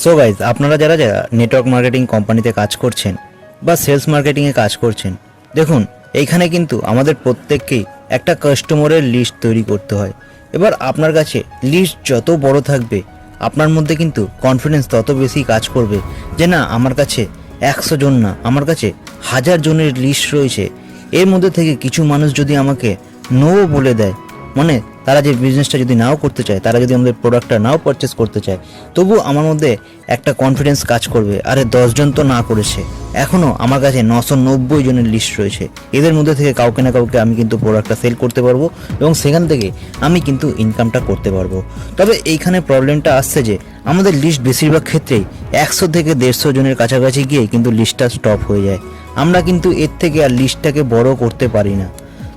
So guys আপনারা যারা যারা নেটওয়ার্ক মার্কেটিং কোম্পানিতে কাজ করছেন বা সেলস মার্কেটিংয়ে কাজ করছেন, দেখুন, এইখানে কিন্তু আমাদের প্রত্যেককেই একটা কাস্টমারের লিস্ট তৈরি করতে হয়। এবার আপনার কাছে লিস্ট যত বড় থাকবে, আপনার মধ্যে কিন্তু কনফিডেন্স তত বেশি কাজ করবে যে না, আমার কাছে একশো জন না, আমার কাছে হাজার জনের লিস্ট রয়েছে। এর মধ্যে থেকে কিছু মানুষ যদি আমাকে নো বলে দেয় মানে তারা যে বিজনেসটা যদি নাও করতে চায়, তারা যদি আমাদের প্রোডাক্টটা নাও পারচেস করতে চায় তবু আমার মধ্যে একটা কনফিডেন্স কাজ করবে। আরে, দশজন তো না করেছে। এখনও আমার কাছে নশো নব্বই জনের লিস্ট রয়েছে। এদের মধ্যে থেকে কাউকে না কাউকে আমি কিন্তু প্রোডাক্টটা সেল করতে পারব এবং সেখান থেকে আমি কিন্তু ইনকামটা করতে পারব। তবে এইখানে প্রবলেমটা আসছে যে, আমাদের লিস্ট বেশিরভাগ ক্ষেত্রেই একশো থেকে দেড়শো জনের কাছাকাছি গিয়ে কিন্তু লিস্টটা স্টপ হয়ে যায়। আমরা কিন্তু এর থেকে আর লিস্টটাকে বড় করতে পারি না।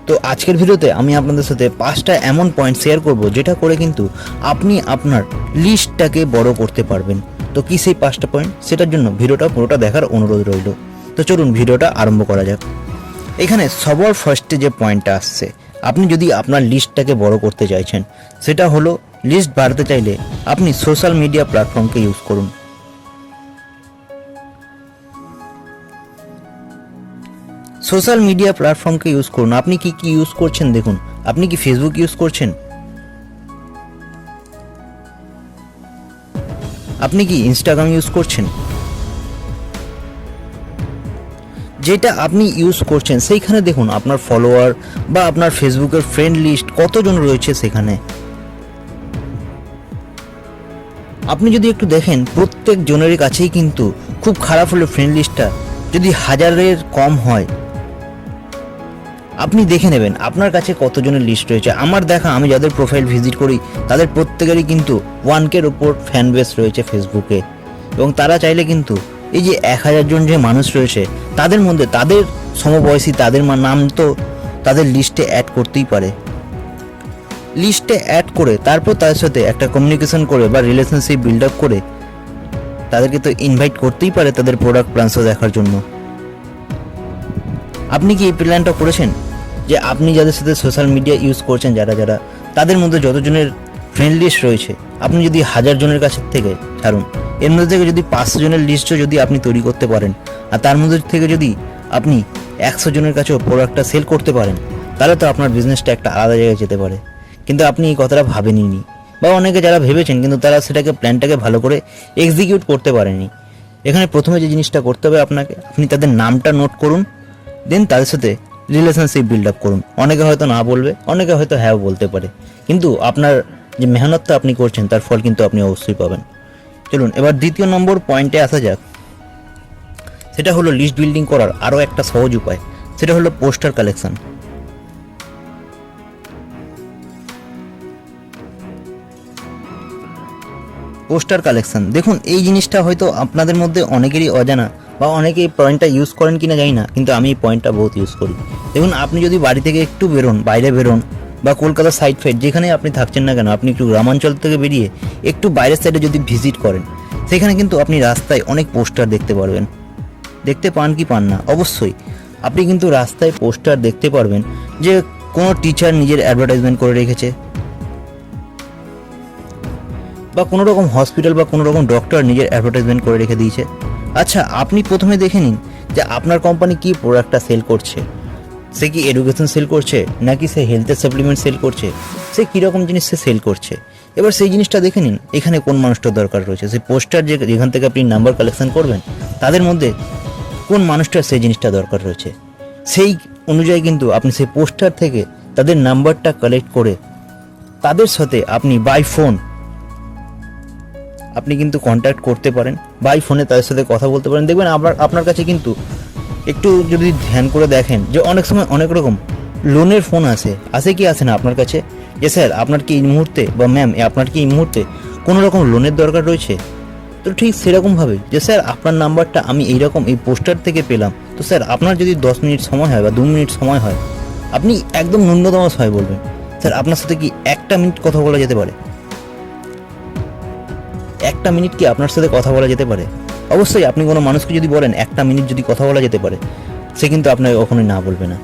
তো আজকের ভিডিওতে আমি আপনাদের সাথে পাঁচটা এমন পয়েন্ট শেয়ার করব যেটা করে কিন্তু আপনি আপনার লিস্টটাকে বড় করতে পারবেন। তো কি সেই পাঁচটা পয়েন্ট সেটার জন্য ভিডিওটা পুরোটা দেখার অনুরোধ রইল। তো চলুন ভিডিওটা আরম্ভ করা যাক। এখানে সবার ফার্স্টে যে পয়েন্টটা আসছে, আপনি যদি আপনার লিস্টটাকে বড় করতে চাইছেন, সেটা হলো লিস্ট বাড়াতে চাইলে আপনি সোশ্যাল মিডিয়া প্ল্যাটফর্মকে ইউজ করুন। সোশ্যাল মিডিয়া প্ল্যাটফর্মকে ইউজ করুন। আপনি কি কি ইউজ করছেন দেখুন। আপনি কি ফেসবুক ইউজ করছেন? আপনি কি ইনস্টাগ্রাম ইউজ করছেন? যেটা আপনি ইউজ করছেন, সেইখানে দেখুন আপনার ফলোয়ার বা আপনার ফেসবুকের ফ্রেন্ড লিস্ট কতজন রয়েছে সেখানে। আপনি যদি একটু দেখেন প্রত্যেক জনেরই কাছেই কিন্তু খুব খারাপ হলে ফ্রেন্ড লিস্টটা যদি হাজারের কম হয় আপনি দেখে নেবেন আপনার কাছে কতজনের লিস্ট রয়েছে। আমার দেখা, আমি যাদের প্রোফাইল ভিজিট করি, তাদের প্রত্যেকেরই কিন্তু ওয়ান কের ওপর ফ্যান বেস রয়েছে ফেসবুকে এবং তারা চাইলে কিন্তু এই যে এক হাজার জন যে মানুষ রয়েছে, তাদের মধ্যে তাদের সমবয়সী, তাদের নাম তো তাদের লিস্টে অ্যাড করতেই পারে। লিস্টে অ্যাড করে, তারপর তাদের সাথে একটা কমিউনিকেশন করে বা রিলেশনশিপ বিল্ড আপ করে, তাদেরকে তো ইনভাইট করতেই পারে তাদের প্রোডাক্ট প্ল্যান্সও দেখার জন্য। আপনি কি এই প্ল্যানটা করেছেন? যে আপনি যাদের সাথে সোশ্যাল মিডিয়া ইউজ করছেন যারা যারা, তাদের মধ্যে যতজনের ফ্রেন্ড লিস্ট রয়েছে, আপনি যদি হাজার জনের কাছে থেকে ছাড়ুন, এর মধ্যে থেকে যদি পাঁচশো জনের লিস্টও যদি আপনি তৈরি করতে পারেন, আর তার মধ্যে থেকে যদি আপনি একশো জনের কাছেও প্রোডাক্টটা সেল করতে পারেন, তাহলে তো আপনার বিজনেসটা একটা আলাদা জায়গায় যেতে পারে। কিন্তু আপনি এই কথাটা ভাবেননি বা অনেকে যারা ভেবেছেন, কিন্তু তারা সেটাকে প্ল্যানটাকে ভালো করে এক্সিকিউট করতে পারেনি। এখানে প্রথমে যে জিনিসটা করতে হবে আপনাকে, আপনি তাদের নামটা নোট করুন দেন তাদের সাথে রিলেশনশিপ বিল্ড আপ করুন। অনেকে হয়তো না বলবে, অনেকে হয়তো হ্যাঁ বলতে পারে। কিন্তু আপনার যে মেহনতটা আপনি করছেন, তার ফল কিন্তু আপনি অবশ্যই পাবেন। চলুন, এবার দ্বিতীয় নম্বর পয়েন্টে আসা যাক। সেটা হলো লিস্ট বিল্ডিং করার আরও একটা সহজ উপায়। সেটা হলো পোস্টার কালেকশন পোস্টার কালেকশন দেখুন, এই জিনিসটা হয়তো আপনাদের মধ্যে অনেকেরই অজানা। বা অনেকে এই পয়েন্টটা ইউজ করেন কিনা জানি না, কিন্তু আমি এই পয়েন্টটা বহুত ইউজ করি। দেখুন, আপনি যদি বাড়ি থেকে একটু বেরোন, বাইরে বেরোন, বা কলকাতার সাইড ফাইড যেখানে আপনি থাকছেন না কেন, আপনি একটু গ্রামাঞ্চল থেকে বেরিয়ে একটু বাইরের সাইডে যদি ভিজিট করেন, সেখানে কিন্তু আপনি রাস্তায় অনেক পোস্টার দেখতে পারবেন। দেখতে পান কি পান না? অবশ্যই। আপনি কিন্তু রাস্তায় পোস্টার দেখতে পারবেন যে কোনো টিচার নিজের অ্যাডভার্টাইজমেন্ট করে রেখেছে। বা কোনো রকম হসপিটাল বা কোনো রকম ডক্টর নিজের অ্যাডভার্টাইজমেন্ট করে রেখে দিয়েছে। আচ্ছা আপনি প্রথমে দেখে নিন যে আপনার কোম্পানি কি প্রোডাক্টটা সেল করছে। সে কি এডুকেশন সেল করছে, নাকি সে হেলথের সাপ্লিমেন্ট সেল করছে, সে কীরকম জিনিস সে সেল করছে? এবার সেই জিনিসটা দেখে নিন, এখানে কোন মানুষটার দরকার রয়েছে? সেই পোস্টার যে যেখান থেকে আপনি নাম্বার কালেকশন করবেন, তাদের মধ্যে কোন মানুষটার সেই জিনিসটা দরকার রয়েছে? সেই অনুযায়ী কিন্তু আপনি সেই পোস্টার থেকে তাদের নাম্বারটা কালেক্ট করে তাদের সাথে আপনি বাই ফোন আপনি কিন্তু কন্ট্যাক্ট করতে পারেন বাই ফোনে তাদের সাথে কথা বলতে পারেন। দেখবেন আপনার আপনার কাছে কিন্তু একটু যদি ধ্যান করে দেখেন যে অনেক সময় অনেক রকম লোনের ফোন আসে। আসে কি আসে না আপনার কাছে? যে স্যার, আপনার কি এই মুহূর্তে বা ম্যাম আপনার কি এই মুহূর্তে কোনো রকম লোনের দরকার রয়েছে? তো ঠিক সেরকমভাবে যে স্যার, আপনার নাম্বারটা আমি এইরকম এই পোস্টার থেকে পেলাম। তো স্যার, আপনার যদি দশ মিনিট সময় হয় বা দু মিনিট সময় হয়, আপনি একদম ন্যূনতম সময় বলবেন। স্যার, আপনার সাথে কি একটা মিনিট কথা বলা যেতে পারে? একটা মিনিট কি আপনার সাথে কথা বলা যেতে পারে? অবশ্যই আপনি কোনো মানুষকে যদি বলেন, একটা মিনিট যদি কথা বলা যেতে পারে, সে কিন্তু আপনাকে কখনোই না বলবে না।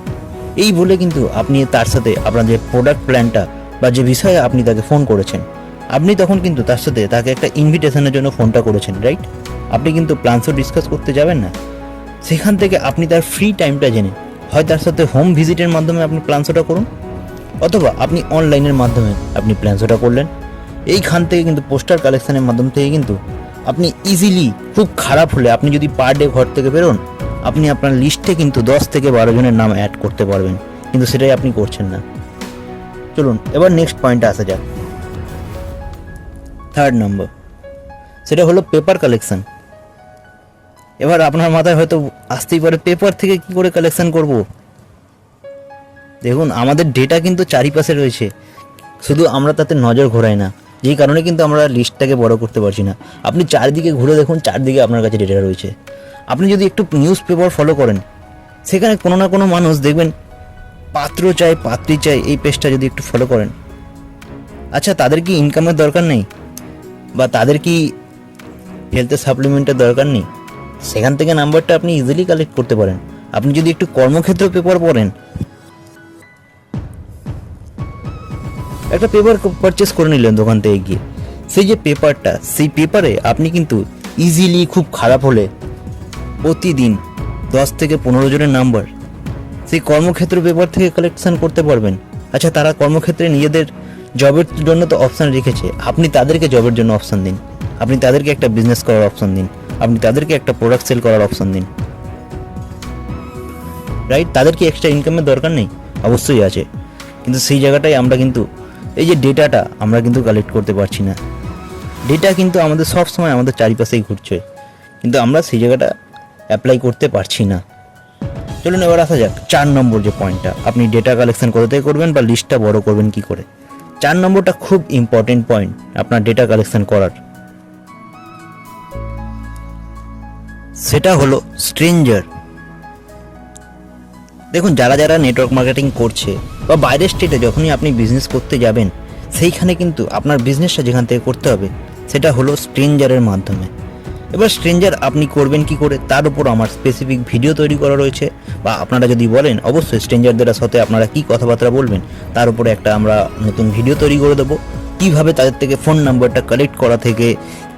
এই বলে কিন্তু আপনি তার সাথে আপনার যে প্রোডাক্ট প্ল্যানটা বা যে বিষয়ে আপনি তাকে ফোন করেছেন, আপনি তখন কিন্তু তার সাথে তাকে একটা ইনভিটেশনের জন্য ফোনটা করেছেন রাইট আপনি কিন্তু প্ল্যানসও ডিসকাস করতে যাবেন না। সেখান থেকে আপনি তার ফ্রি টাইমটা জেনে, হয় তার সাথে হোম ভিজিটের মাধ্যমে আপনি প্ল্যানসোটা করুন, অথবা আপনি অনলাইনের মাধ্যমে আপনি প্ল্যানসোটা করলেন। এইখান থেকে কিন্তু পোস্টার কালেকশনের মাধ্যম থেকে কিন্তু আপনি ইজিলি খুব খারাপ হলে আপনি যদি পার ডে ঘর থেকে বেরোন, আপনি আপনার লিস্টে কিন্তু দশ থেকে বারো জনের নাম অ্যাড করতে পারবেন। কিন্তু সেটাই আপনি করছেন না। চলুন, এবার নেক্সট পয়েন্টে আসা যাক। থার্ড নম্বর সেটা হলো পেপার কালেকশন এবার আপনার মাথায় হয়তো আসতেই পারে পেপার থেকে কি করে কালেকশন করব? দেখুন, আমাদের ডেটা কিন্তু চারিপাশে রয়েছে। শুধু আমরা তাতে নজর ঘোরাই না। যেই কারণে কিন্তু আমরা লিস্টটাকে বড় করতে পারছি না। আপনি চারদিকে ঘুরে দেখুন, চারদিকে আপনার কাছে ডেটা রয়েছে। আপনি যদি একটু নিউজ পেপার ফলো করেন, সেখানে কোনো না কোনো মানুষ দেখবেন, পাত্র চাই, পাত্রী চাই, এই পেজটা যদি একটু ফলো করেন। আচ্ছা তাদের কি ইনকামের দরকার নেই? বা তাদের কি হেলথের সাপ্লিমেন্টের দরকার নেই? সেখান থেকে নাম্বারটা আপনি ইজিলি কালেক্ট করতে পারেন। আপনি যদি একটু কর্মক্ষেত্র পেপার পড়েন একটা পেপার পারচেস করে নিলেন দোকান থেকে গিয়ে। সেই যে পেপারটা সেই পেপারে আপনি কিন্তু ইজিলি খুব খারাপ হলে প্রতিদিন দশ থেকে পনেরো জনের নাম্বার সেই কর্মক্ষেত্র পেপার থেকে কালেকশন করতে পারবেন। আচ্ছা তারা কর্মক্ষেত্রে নিজেদের জবের জন্য তো অপশান রেখেছে। আপনি তাদেরকে জবের জন্য অপশান দিন। আপনি তাদেরকে একটা বিজনেস করার অপশান দিন। আপনি তাদেরকে একটা প্রোডাক্ট সেল করার অপশান দিন। রাইট তাদের কি এক্সট্রা ইনকামের দরকার নেই? অবশ্যই আছে। কিন্তু সেই জায়গাটায় আমরা কিন্তু এই যে ডেটাটা আমরা কিন্তু কালেক্ট করতে পারছি না। ডেটা কিন্তু আমাদের সব সময় আমাদের চারিপাশেই ঘুরছে। কিন্তু আমরা সেই জায়গাটা অ্যাপ্লাই করতে পারছি না। চলুন এবার আসা যাক, চার নম্বর যে পয়েন্টটা আপনি ডেটা কালেকশন কোথা থেকে করবেন বা লিস্টটা বড় করবেন কি করে? চার নম্বরটা খুব ইম্পর্টেন্ট পয়েন্ট আপনার ডেটা কালেকশন করার। সেটা হলো স্ট্রেঞ্জার দেখুন, যারা যারা নেটওয়ার্ক মার্কেটিং করছে বা বাইরের স্টেটে যখনই আপনি বিজনেস করতে যাবেন, সেইখানে কিন্তু আপনার বিজনেসটা যেখান থেকে করতে হবে, সেটা হলো স্ট্রেঞ্জারের মাধ্যমে। এবার স্ট্রেঞ্জার আপনি করবেন কি করে, তার উপর আমার স্পেসিফিক ভিডিও তৈরি করা রয়েছে, বা আপনারা যদি বলেন, অবশ্যই স্ট্রেঞ্জারদের সাথে আপনারা কি কথাবার্তা বলবেন, তার উপরে একটা আমরা নতুন ভিডিও তৈরি করে দেবো। কীভাবে তাদের থেকে ফোন নাম্বারটা কালেক্ট করা থেকে,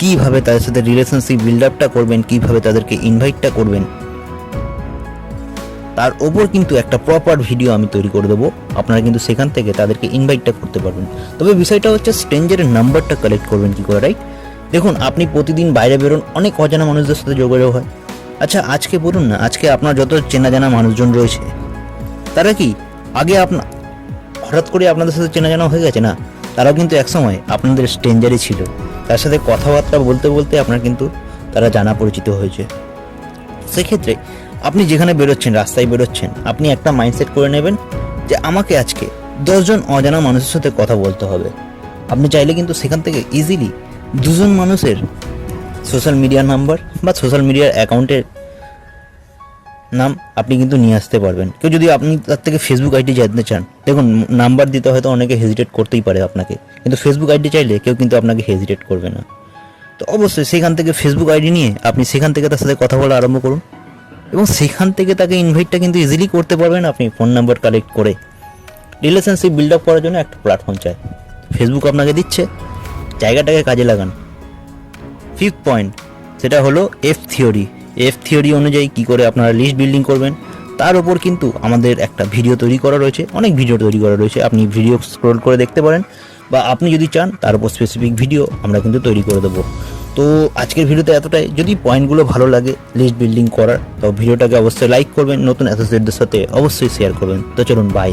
কীভাবে তাদের সাথে রিলেশনশিপ বিল্ড আপটা করবেন, কীভাবে তাদেরকে ইনভাইটটা করবেন তার ওপর কিন্তু একটা প্রপার ভিডিও আমি তৈরি করে দেবো। আপনারা কিন্তু সেখান থেকে তাদেরকে ইনভাইটটা করতে পারবেন। তবে বিষয়টা হচ্ছে স্ট্রেঞ্জারের নাম্বারটা কালেক্ট করবেন কী করে রাইট দেখুন, আপনি প্রতিদিন বাইরে বেরোন, অনেক অজানা মানুষদের সাথে যোগাযোগ হয়। আচ্ছা আজকে বলুন না, আজকে আপনার যত চেনা জানা মানুষজন রয়েছে, তারা কি আগে আপনার হঠাৎ করে আপনাদের সাথে চেনা জানা হয়ে গেছে? না, তারাও কিন্তু একসময় আপনাদের স্ট্রেঞ্জারই ছিল। তার সাথে কথাবার্তা বলতে বলতে আপনার কিন্তু তারা জানা পরিচিত হয়েছে। সেক্ষেত্রে আপনি যেখানে বেরোচ্ছেন, রাস্তায় বেরোচ্ছেন, আপনি একটা মাইন্ডসেট করে নেবেন যে আমাকে আজকে দশজন অজানা মানুষের সাথে কথা বলতে হবে। আপনি চাইলে কিন্তু সেখান থেকে ইজিলি দুজন মানুষের সোশ্যাল মিডিয়ার নাম্বার বা সোশ্যাল মিডিয়ার অ্যাকাউন্টের নাম আপনি কিন্তু নিয়ে আসতে পারবেন। কেউ যদি আপনি তার থেকে ফেসবুক আইডি জানতে চান, দেখুন নাম্বার দিতে হয়তো অনেকে হেজিটেট করতেই পারে আপনাকে, কিন্তু ফেসবুক আইডি চাইলে কেউ কিন্তু আপনাকে হেজিটেট করবে না। তো অবশ্যই সেখান থেকে ফেসবুক আইডি নিয়ে আপনি সেখান থেকে তার সাথে কথা বলা আরম্ভ করুন। এবং সেখান থেকে তাকে ইনভাইটটা কিন্তু ইজিলি করতে পারবেন আপনি ফোন নাম্বার কালেক্ট করে। রিলেশনশিপ বিল্ড আপ করার জন্য একটা প্ল্যাটফর্ম চাই। ফেসবুক আপনাকে দিচ্ছে, জায়গাটাকে কাজে লাগান। ফিফথ পয়েন্ট সেটা হলো এফ থিওরি এফ থিওরি অনুযায়ী কি করে আপনারা লিস্ট বিল্ডিং করবেন, তার উপর কিন্তু আমাদের একটা ভিডিও তৈরি করা রয়েছে। অনেক ভিডিও তৈরি করা রয়েছে, আপনি ভিডিও স্ক্রোল করে দেখতে পারেন, বা আপনি যদি চান, তার উপর স্পেসিফিক ভিডিও আমরা কিন্তু তৈরি করে দেবো। তো আজকের ভিডিওতে এতটাই। যদি পয়েন্টগুলো ভালো লাগে লিস্ট বিল্ডিং করার, তো ভিডিওটাকে অবশ্যই লাইক করবেন। নতুন অ্যাসোসিয়েটদের সাথে অবশ্যই শেয়ার করবেন। তো চলুন বাই